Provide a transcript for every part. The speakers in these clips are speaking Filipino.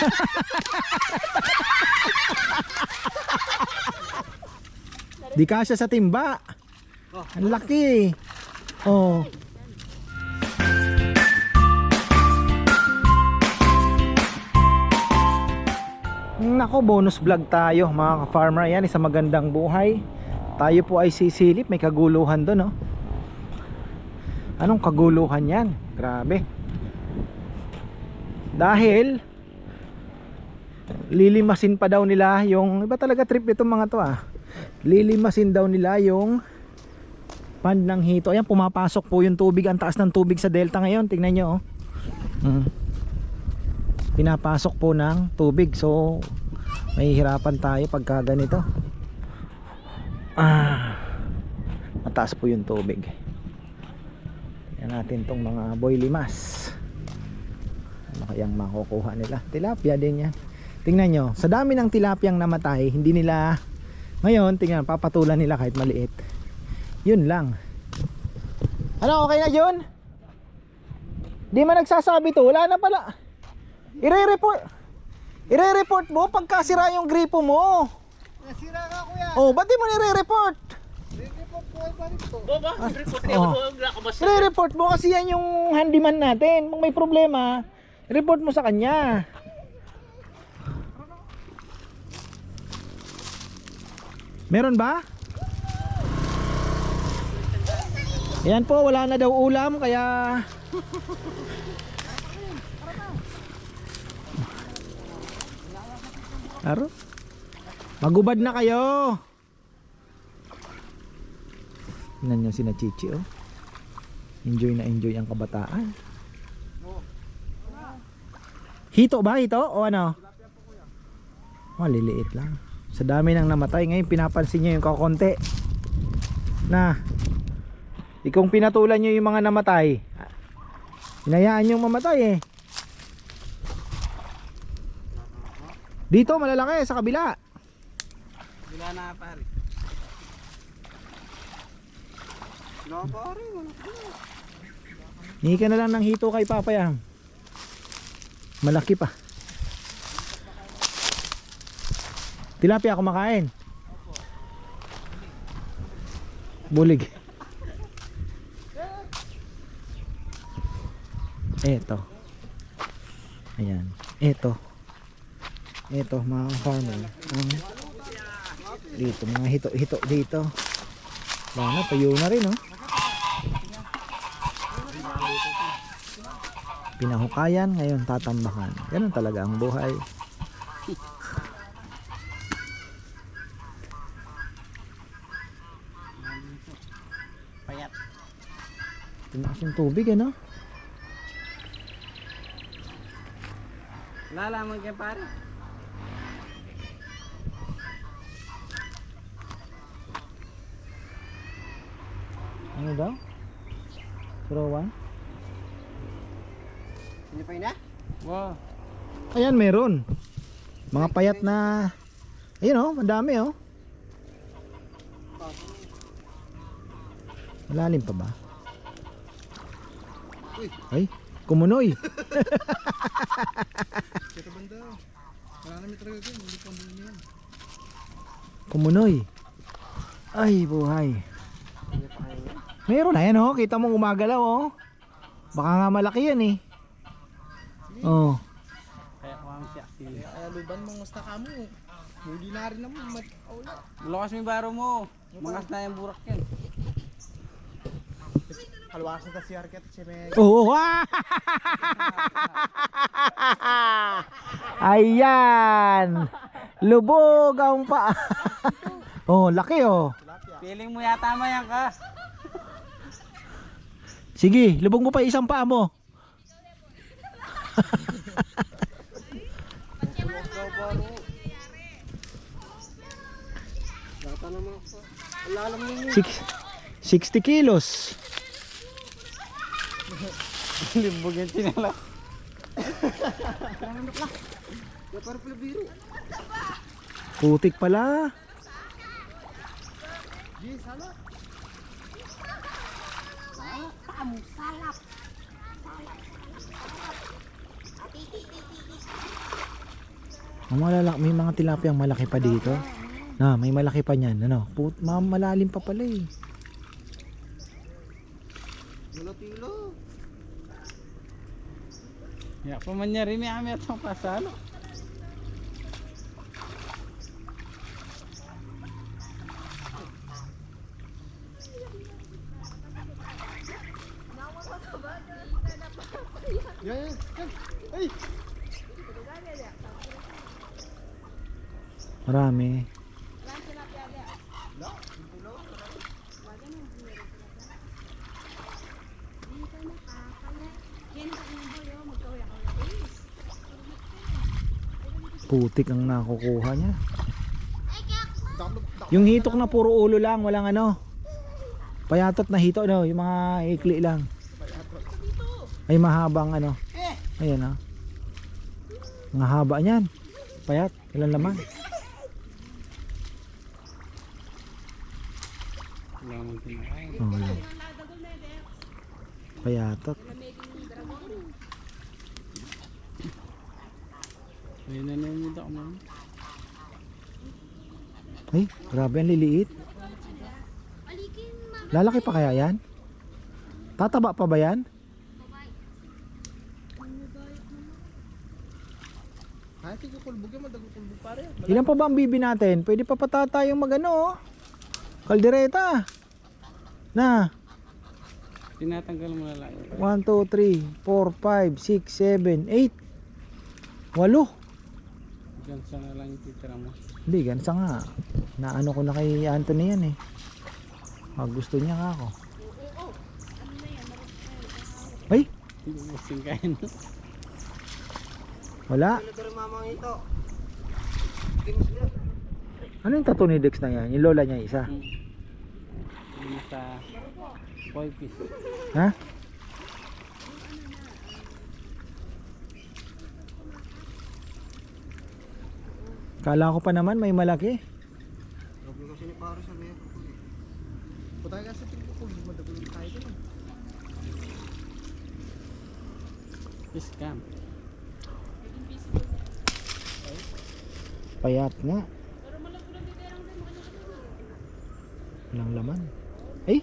Di kasya sa timba. Ang laki. Oh. Nako, bonus vlog tayo mga ka-farmer. Yan, isang magandang buhay. Tayo po ay sisilip. May kaguluhan doon, no? Anong kaguluhan yan? Grabe. Dahil lilimasin pa daw nila yung iba talaga trip itong mga to ah. Lilimasin daw nila yung pond ng hito. Ayan, pumapasok po yung tubig. Ang taas ng tubig sa delta ngayon. Tingnan nyo, oh. Mm. Pinapasok po ng tubig. So, mahihirapan tayo pagka ganito. Ah, mataas po yung tubig. Tingnan natin tong mga boy limas. Ano kayang makukuha nila? Tilapia din yan. Tingnan nyo, sa dami ng tilapiyang namatay, hindi nila, ngayon, tingnan, papatulan nila kahit maliit. Yun lang. Ano, okay na yun? Di man nagsasabi to, wala na pala. Ire-report. Ire-report mo pagka sira yung gripo mo. Nasira ka kuya. Oh, ba't di mo nire-report? Report ko ay pa rito. Boba, report niya Oh. mo ang nakabasa. Ire-report mo kasi yan yung handyman natin. Kung may problema, report mo sa kanya. Meron ba? Ayan po, wala na daw ulam kaya Aro? Magubad na kayo. Tingnan nyo si Chichi oh. Enjoy na enjoy ang kabataan. Hito ba hito o ano? Maliliit lang. Sa dami nang namatay ngayon pinapansin niyo yung kakonti. Na Ikong pinatulan niyo yung mga namatay. Hinayaan yung mamatay eh. Dito malalaki sa kabila. Wala na pare. No pare. Hingi ka na lang ng hito kay Papayang. Malaki pa. Tilapia kumakain. Bulig. Eto. Ayan. Eto. Eto mga farmer. Ang dito mga hito hito dito. Wala na, tuyo na rin oh. pinahukayan, ngayon tatambakan. Ganun talaga ang buhay. Payat. Yung tubig, ano? Wala lamang kay pare. Ano daw? Surawan? Hindi pa ina? Wow. Ayan, meron. Mga payat na... Ayun oh, madami oh. Malalim pa ba? Ay, kumunoy. Kito banda. May talaga yun. Hindi pa muna yan. Kumunoy. Ay, buhay. Meron na yan oh, kita mo gumagalaw oh. Baka nga malaki yan eh. Oh. Kaya kuwang siya. Kaya luban mong musta ka mo. Hindi na rin naman. Mat wala. Bulokas mo yung baro mo. Mangas na yung burak yan. Kalwakas na ta si Arket. Si Meg. Oo. Ayan. Lubog ang pa. oh, laki oh. Feeling mo yata mayan ka. Sige, lubog mo pa isang paa mo. Six, 60 kilos. Limbog yung tinala. Kaya parang pala biro. Putik pala. Di, sana. Ang malala, may mga tilapiyang malaki pa dito. Na, may malaki pa niyan. Ano? Put, ma- malalim pa pala eh. Ya, pa man niya rin kami at ang pasalo. Yan, yan, yan. Ay! Marami. Putik ang nakukuha niya. Yung hitok na puro ulo lang, walang ano. Payatot na hito, no? Yung mga ikli lang. Ay mahabang ano. Ayan, oh. Mga haba niyan. Payat, ilan laman? Oh. Payatot. Ayun na namin ako mami. Ay, grabe ang liliit. Lalaki pa kaya yan? Tataba pa ba yan? Ha, sige kulbog yan, madagukulbog pare. Ilan pa ba ang bibi natin? Pwede pa pata tayong magano oh. Kaldereta. Na, Tinatanggal mo na lang. 1, 2, 3, 4, 5, 6, 7, 8. Walo. Diyan sa na lang yung titira mo. Hindi, gansa nga. Naano ko na kay Anthony yan eh. Pag gusto niya nga ako. Ay, singkain. wala. Ano yung tattoo ni Dex na yan? Yung lola niya isa. Hindi sa koi piece. Ha? Kala ko pa naman may malaki. Sabi kasi ni pare sa meron ko eh. Putay kasi tingko kulbog, madagukulbog tayo dun. Fish cam. Payat nga. Walang laman. Eh,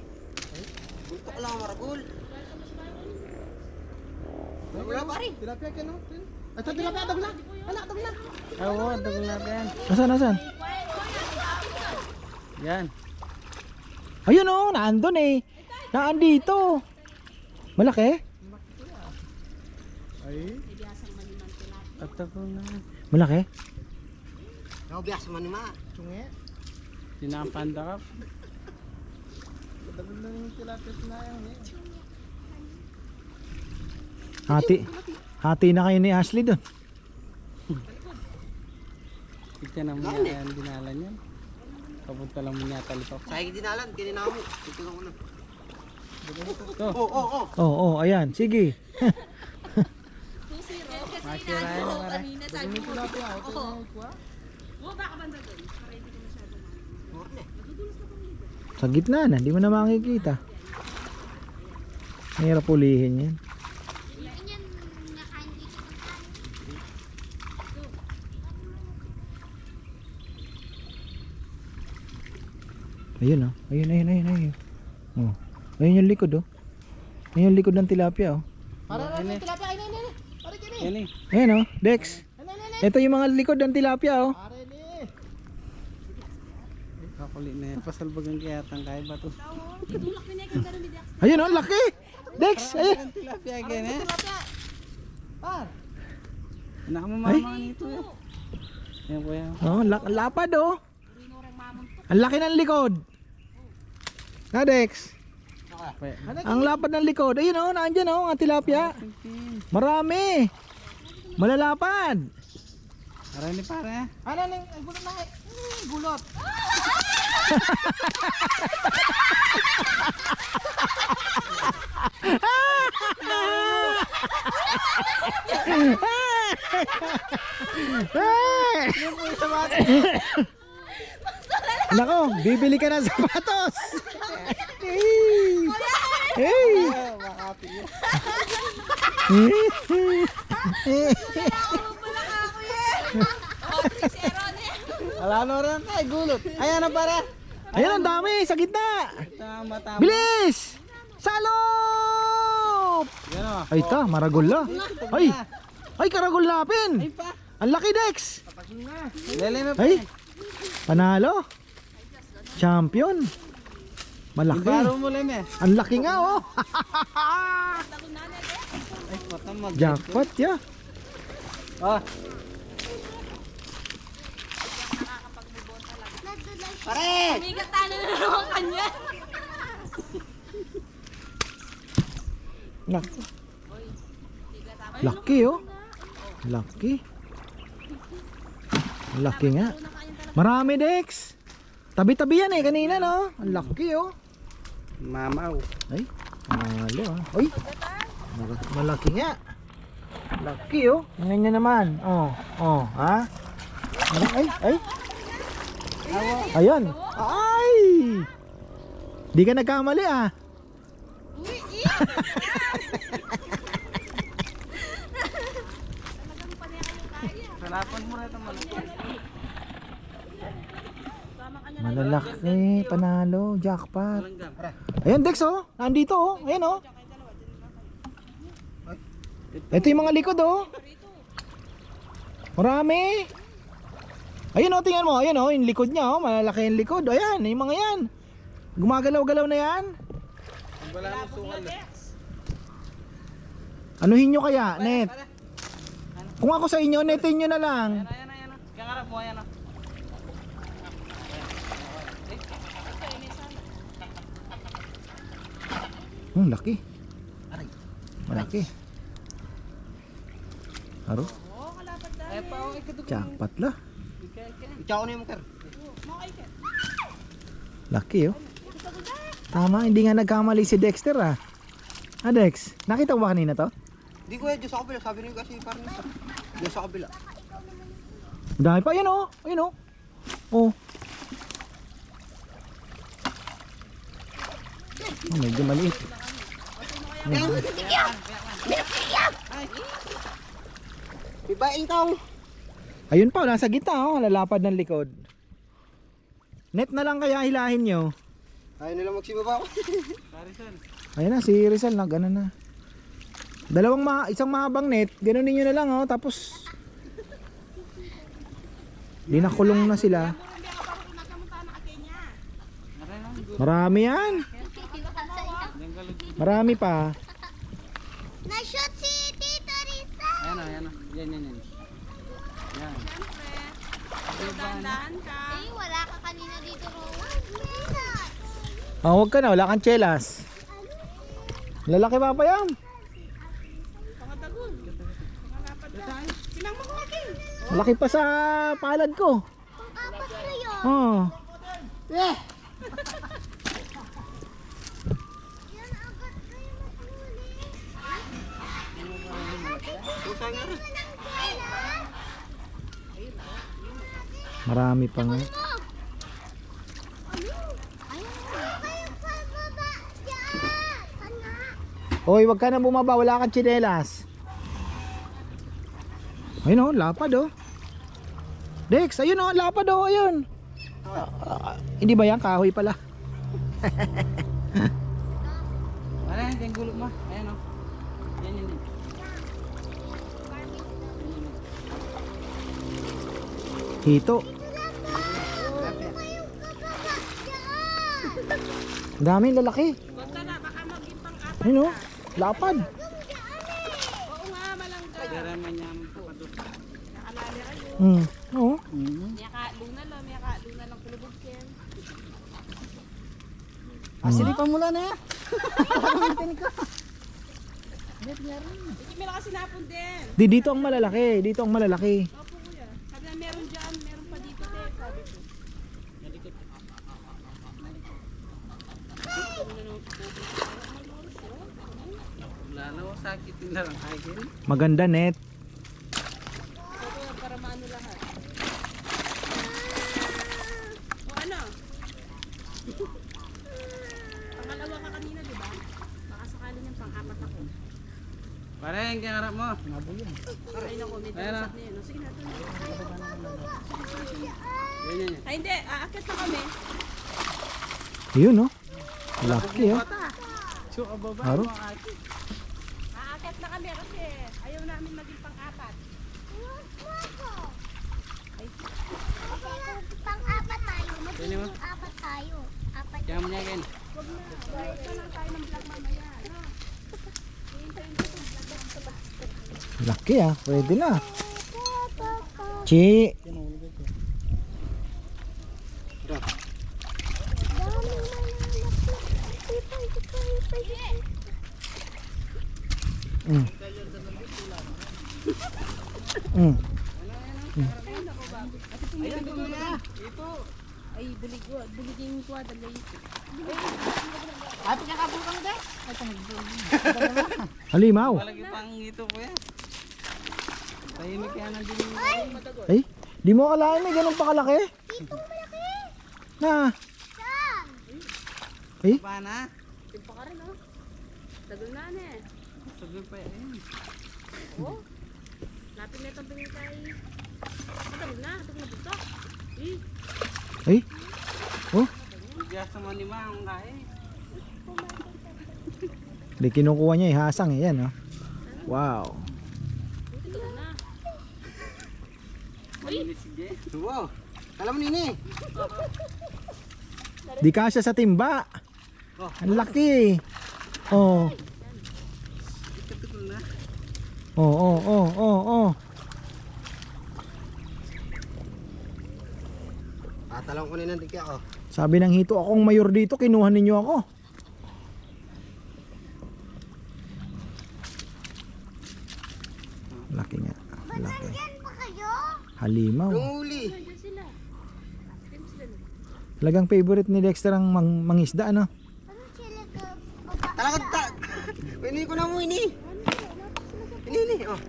Buto ka lang maragul. Wala pare. Tilapia ka no? Ito tilapia, dagol na. Wala, dagol na. Oo, dagol natin. asan, asan? Yan. Ayun oh, naandun eh. Naandito. Malaki? Ay. At dagol na. Malaki? Naubiyak sa manima. Tsungi. Tinapanda ka. Dagol na yung tilapia sinayang eh. Hati. Hati na kayo ni Ashley doon. Tignan mo niya yan, dinalan yan. Papunta lang mo niya talipap. Sayang dinalan, kinina mo. Ito lang una. To, Oo, oo, oo. Oo, oh, oh, ayan. Sige. masirayan na pare. Sa gitna na, hindi mo na makikita. Mahirap ulihin yan. Ayun oh. Ayun, ayun, ayun, ayun. Oh. Ayun yung likod oh. Ayun yung likod ng tilapia oh. Para na yung tilapia, ay, ay, ay, ay. Pare, kini. Eh. Ayun oh, Dex. Ito yung mga likod ng tilapia oh. Kakulit na yan. Pasalbagan kaya tang kaya ba to? Ayun oh, laki. Dex, ayun. Ang tilapia again eh. Par. Anak mo mama nito eh. Yan po yan. Oh, la- lapad oh. Ang laki ng likod. Na Dex. Pa- Ang lapad ng likod. Ayun oh, nandiyan oh, ang tilapia. Marami. Malalapad. Aray ni pare. Ano nang ang gulot na eh. Hmm, Gulot. Nako, bibili ka ng sapatos. hey. Hey. Wala na rin ay gulot. Ayan na para. Ayan ang dami sa gitna. Tama, tama. Bilis! Salop! Ay ta, maragula. Ay! Ay, karagol pa. Ang laki Dex! Lele pa. Ay! Panalo! Champion! Malaki! Ibaro mo lang eh. Ang laki nga oh! Jackpot ya! Oh. Bigatano na naman kanya. Laki. Laki oh! Laki! Laki nga! Marami Dex! Tabi-tabi yan eh kanina no? Ang laki oh! Mamaw. Ay, malo ah. Mal- malaki nga. Laki oh. Tingnan nyo naman. Oh, oh, ha? Ay, ay. Ayan. Ay! Di ka nagkamali ah. Salapan mo rin ito Malalaki, panalo, jackpot. Ayan Dex oh, nandito oh. Ayan oh. Ito yung mga likod oh. Marami. Ayun oh, tingnan mo. Ayun oh, yung likod niya oh. Malalaki yung likod. Ayan, yung mga yan. Gumagalaw-galaw na yan. Wala mo sukal. Anuhin nyo kaya, net? Kung ako sa inyo, netin nyo na lang. Ayan, ayan. Kaya harap mo, ayan o. Hmm, laki. Malaki. Aro, Ay pa, oh, ikaw jackpot la. Ikaw na yung mukar. Laki oh. Tama, hindi nga nagkamali si Dexter ah. Ah Dex, nakita mo ba kanina to? Hindi ko eh, Diyos sa kabila. Sabi niyo kasi parang isa. Diyos sa kabila. Dami pa, ayun oh, ayun oh. Oh. Oh, medyo maliit. Ibain ka Ayun pa, nasa gitna oh, lalapad ng likod. Net na lang kaya hilahin nyo. Ayaw nila magsibaba. Ayun na, si Rizal na, ganun na. Dalawang ma isang mahabang net, ganunin nyo na lang oh, tapos Di nakulong na sila. Marami yan. Marami pa. Na-shoot si Tito Risa. Ayan o, ayan o. Yan, yan, yan. Yan. Dandan ka. Eh, wala ka kanina dito, Rowan. Oh, wag ka na, wala kang chelas. Lalaki pa pa yan. Malaki pa sa palad ko. Apat kayo. Oh. Yan Pusa nga rin. Marami pa nga. Ayun. Hoy, wag ka na bumaba, wala kang tsinelas. Ayun oh, lapad oh. Dex, ayun oh, lapad oh, ayun. Ah, ah, hindi ba yan? Kahoy pala. Ano yung gulog mo. Ayan o. Yan, yan, Hito. Ang dami, lalaki. Ayun oh, lapad. Daraman niya ang papadot. Hmm. Oo. Ah, silipan mo lang na yan. May lakas sinapon din. Di dito ang malalaki, dito ang malalaki. Opo kuya. Sabi na meron dyan, meron pa dito te. Sabi ko. Ako sakit yung larang kain. Maganda net. Para maano lahat. O ano? Pangalawa ka kanina, di ba? Baka sakali niyang pang-apat ako. Pare, yung kaya harap mo. Ay naku, may Ayan na. dalasat na yun. O, Sige na, ito na. Ganyan yan. Ay, hindi. Aakit na kami. Yun no. Laki oh. So, ababa Aro? mo ate. Aakit na kami kasi ayaw namin maging pang-apat. Pang-apat tayo. Pwede mo? Magiging apat tayo. Apat Kaya mo niya ganyan. Ito lang tayo ng vlog mamaya. Laki ah. Pwede na. Chi. Mm. Mm. Ay, bulig ko. Buligin ko. Dalay. Halimaw. Malagi pang ito ko yan. Tahimik yan ang dilim. Ay, di mo akalain may ganun pa kalaki. Na. Eh, Pa na. Timpa ka rin, oh. Tagal na, ano eh. Sabi pa yan. Oh. Lapit na itong tingin kay... Tagal na. Tagal na buto. Eh. ay. Oh, Bigas naman ni Mang kain. di kinukuha niya ihasang eh, yan oh. Wow. Tagal. Wow. Alam mo nini. Di kasya sa timba. Oh. Ang laki. Oh. Oh, oh, oh, oh, oh. Tatalong ko na ng tika ko. Sabi ng hito, akong mayor dito, kinuha ninyo ako. Laki nga. Laki. Halimaw. Lunguli. Talagang favorite ni Dexter ang mang mangisda, ano? Ano sila ka? Baba. Talaga ta. Ini ko na mo ini. Ini ini. Oh.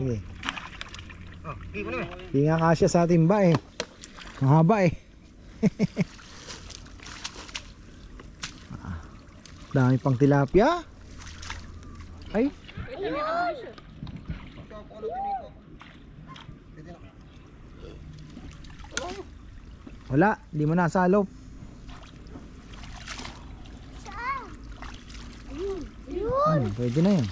Sige. Oh, hindi ko na. Hindi nga kasya sa timba eh. Ang haba eh. Ah, Dami pang tilapia. Ay, wala. Di mo nasalop. Ayun, pwede na mula.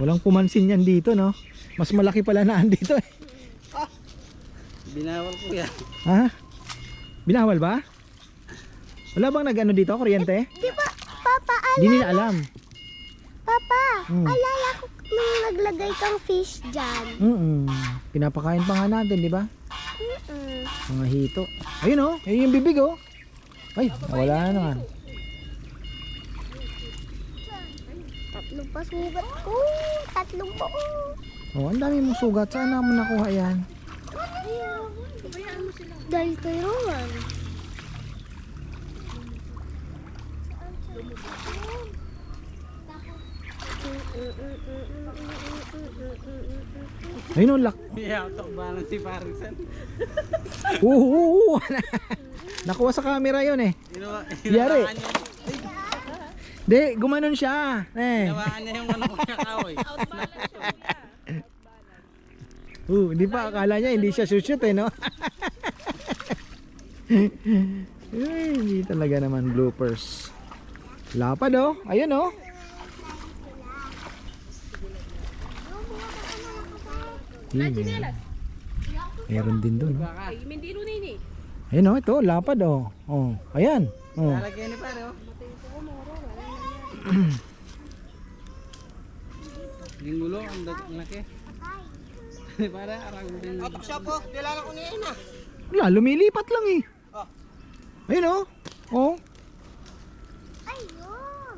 Walang pumansin yan dito, no? Mas malaki pala na dito eh. Binawal ko yan. Ha? Binawal ba? Wala bang nag-ano dito, kuryente? Di ba, Papa, al Hindi nila alam. Papa, Hmm. alala nung naglagay kang fish dyan. Mm Pinapakain pa nga natin, di ba? Mm-mm. Mga hito. Ayun oh, ayun yung bibig oh. Ay, wala na naman. Tatlong pasugat ko. Tatlong buo. Oh, ang dami mong sugat. Saan naman nakuha yan? Dahil kay Rowan. Ayun oh, lak. Iyatok ba lang si Parisan? Oo. Nakuha sa camera yun eh. Ginawa, Yari. ginawakan niya. Di, gumanon siya. Eh. Ginawakan niya yung ano ko kakaway. Uh, hindi pa akala niya hindi siya shoot eh, no? Ay, hindi talaga naman bloopers. Lapad oh. Ayun oh. Yun, meron. Meron din doon. Oh. Ayun oh, ito, lapad oh. Oh, ayan. Oh. Lalagyan ni pare oh. Yung gulo, ang laki. Para arang din. Atok siya po. Kilala ko niya na. Wala, lumilipat lang eh. Oh. Ayun oh. Oh, Ayun.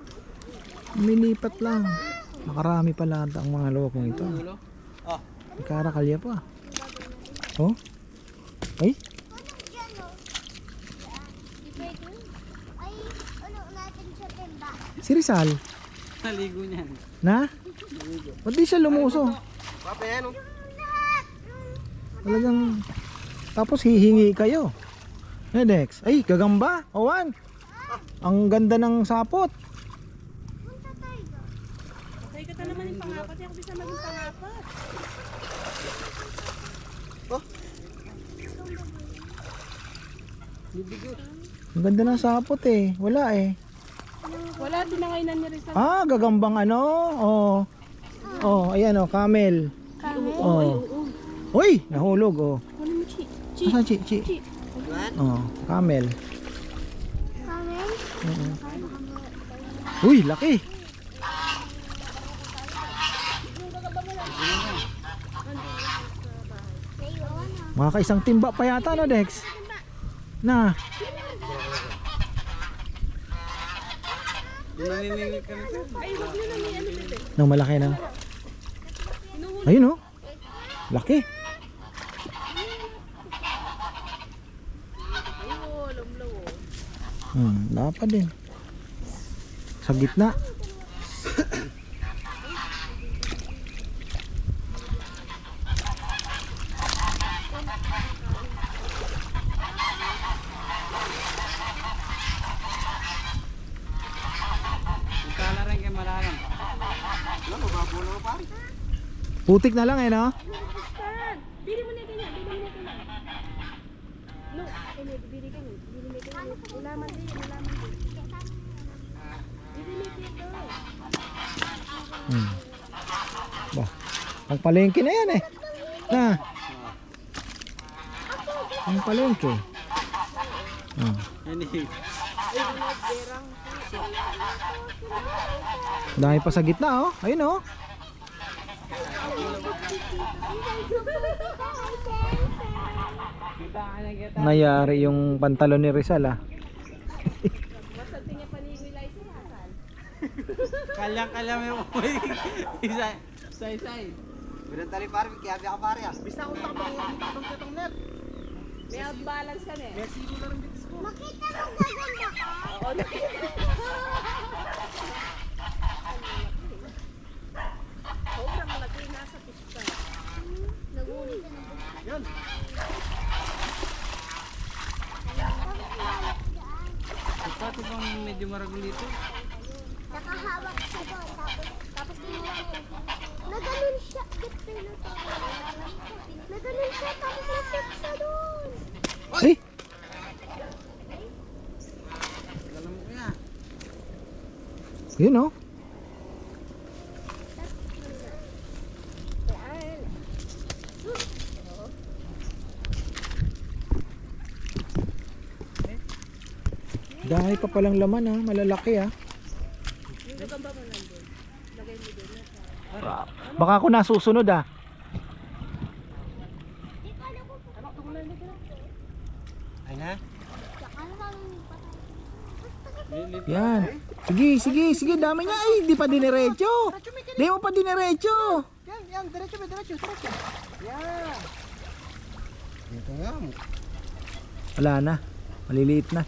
lumilipat lang. Nakarami pala ang mga lokong ito. Gulo. Oh. May karakalya pa. Oh? Ay, si Rizal. Naligo niyan. Na? Ba't di siya lumuso? Papa yan oh. Talagang Tapos hihingi kayo. Eh, Dex. Ay, gagamba. Owan. Ang ganda ng sapot. Punta tayo doon. Yung pangapat. Ako bisa maging pangapat. Ang ganda ng sapot eh. Wala eh. Wala, tinangainan niya rin sa... Ah, gagambang ano? Oh. Oh, ayan oh, camel. Camel. Oh. Uy, nahulog oh. Ano mo, Chi? Chi. Asan chi, chi? Oh, camel. Kamen? Uy, laki. Naiwan na. Mga kaisang timba pa yata no, Dex? Na. Nang malaki na. Ayun oh. Laki. Hmm, dapat din. Sa gitna. Yung kala rin kay malalim. Putik na lang eh, no? Bili mo na ganyan, bili mo na ganyan. No, eh, may bili ka niyan. Bili mo ganyan. Ulaman din, ulaman din. Bili mo dito. Hmm. Bah, ang palengke na yan eh. Na. Ang palengke. Hmm. Yan. Dahil pa sa gitna oh. Ayun oh. Nayari yung pantalon ni Rizal ah. Hasan. Kalyang-kalyang yung isa. Say-say. Binantali pare, kaya ka pare ah. Basta akong takbang takbang kitang net. May outbalance ka na eh. May sino na rin dito ko. Makita mo gaganda ka? Oo, nakita. Sobrang malaki nasa pista. Nagulit ka na. Yan. Pati bang medyo maragol dito? Nakahawak siya doon. Tapos, tapos tinulungan niya. Naganon siya. Get pala to. Naganon siya. Tapos nasip siya doon. Ay, Alam mo Dahil pa palang laman ah, malalaki ah. Lagay mo doon. Baka ako nasusunod ah. Patay. Lilit. Yan. Sige, sige, sige, dami niya. Ay, di pa diniretso. Di mo pa diniretso. Yan, yan, diretso diretso, diretso. Yan. Ito nga. Wala na. Maliliit na.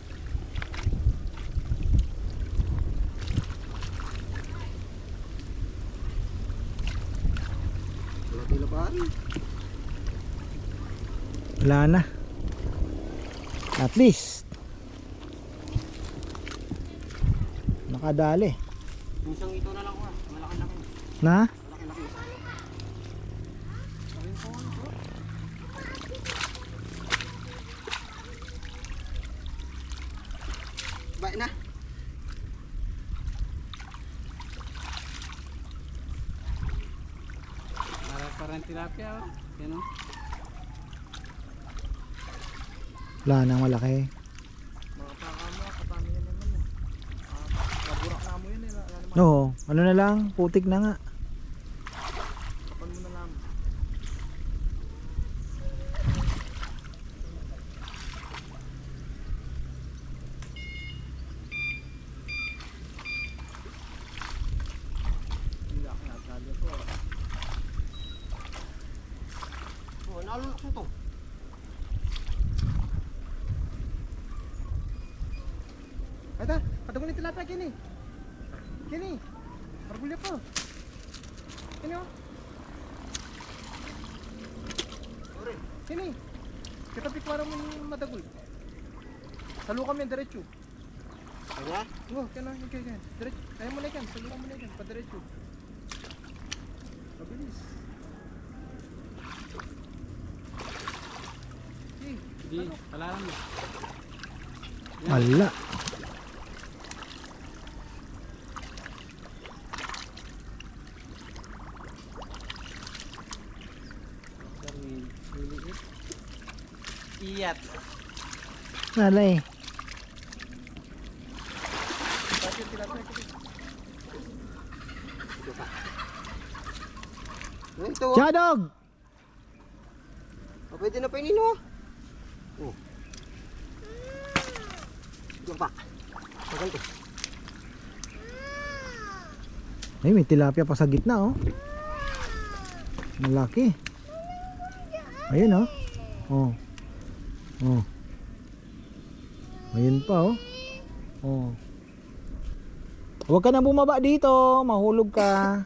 Wala tila pare. Wala na. At least. Nakadali. Isang ito na lang ko ah. Malaki-laki. Na? Malaki-laki isa. Baik na. Para parang tilapia oh. Yan oh. Wala nang malaki. Mga paka mo, katami yan naman eh. Ah, Naburak na mo yun Wala naman. Oo. Ano na lang? Putik na nga. Kapan mo na lang. Hindi ako nasali ko. Oh, nalulok mo Ito, patugon yung tilapia, Kini. Kini, margulya po. Kini, oh. Kini. Kita pikwara mo yung madagol. Salo kami, diretso. Kaya? Oh, kaya na, kaya kaya. Diretso. Kaya mo na yan, salo mo na yan, padiretso. Mabilis. Hindi, wala lang. Ala eh. ito? Chadog! Oh, pwede na painin mo. Oh. Diyan pa. Maganto. Ay, may tilapia pa sa gitna oh. Malaki. Ayun oh. Oh. Oh. Ayun pa oh. Oh. Huwag ka na bumaba dito, mahulog ka.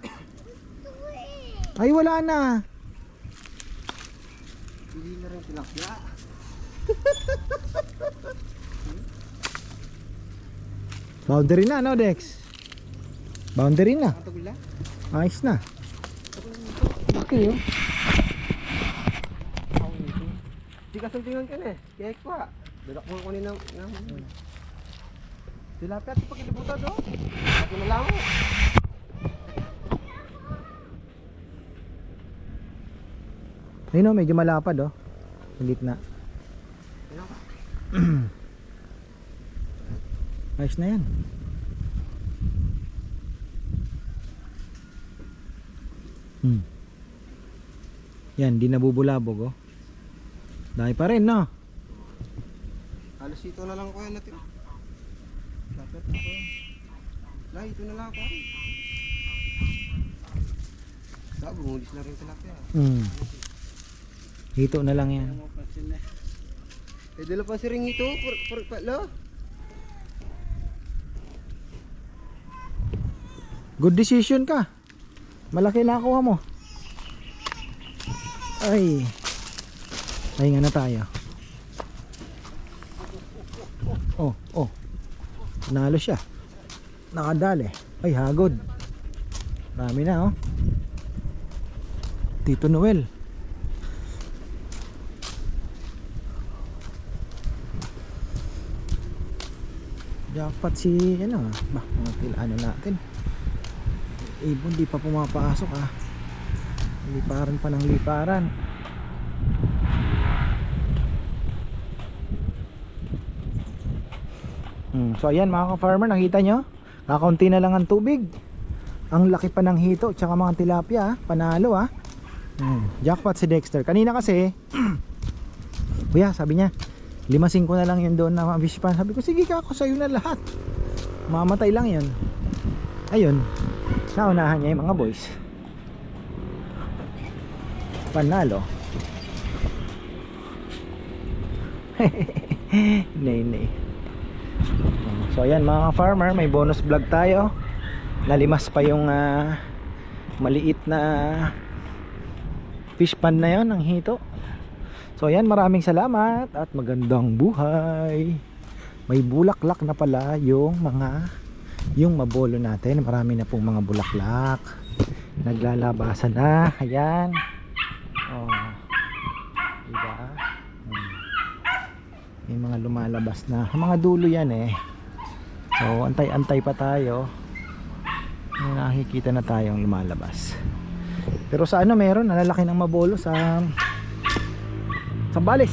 Ay, wala na. Hindi na rin tilapia. Boundary na, no, Dex? Boundary na. Ayos na. Okay, oh. Di ka tingnan ka na eh. Kaya ko ah. Dadak mo kunin ng... ng... Tilapia, ito pagkilibutan do. Ako na lang. Ayun oh, medyo malapad oh. Sa gitna. Ayos na yan. Hmm. Yan, di nabubulabog oh. Dahil pa rin no. Halos ito na lang ko yan natin. Tilapia, ito ko. Lah, ito na lang ako. Sa bumulis na rin tilapia. Hmm. Hito na lang yan. Na. Eh, dala pa si ring ito. Por, por, pa, lo. Good decision ka. Malaki na nakuha mo. Ay. Pahinga na tayo. Oh, oh. Nalo siya. Nakadali. Ay, hagod. Marami na, oh. Tito Noel. Jackpot si, ano, ah. bah, mga pila, ano natin ibon di pa pumapasok ah liparan pa ng liparan hmm, so ayan mga ka-farmer nakita nyo? Kakaunti na lang ang tubig. Ang laki pa ng hito tsaka mga tilapia ah. panalo ah. Hmm, jackpot si Dexter. Kanina kasi kuya sabi niya limasing ko na lang yun doon na fish pan. Sabi ko sige ka ako sa'yo na lahat. Mamatay lang yun. Ayun naunahan niya yung mga boys. Panalo. Nay nay so ayan mga farmer may bonus vlog tayo. Nalimas pa yung ah, maliit na fish pan na yon ng hito. So ayan maraming salamat at magandang buhay. May bulaklak na pala yung mga yung mabolo natin. Marami na pong mga bulaklak. Naglalabasan na. Ayan oh diba Hmm. May mga lumalabas na. Mga dulo yan eh. So antay antay pa tayo. May nakikita na tayong lumalabas. Pero sa ano meron? Nalalaki ng mabolo sa sa balis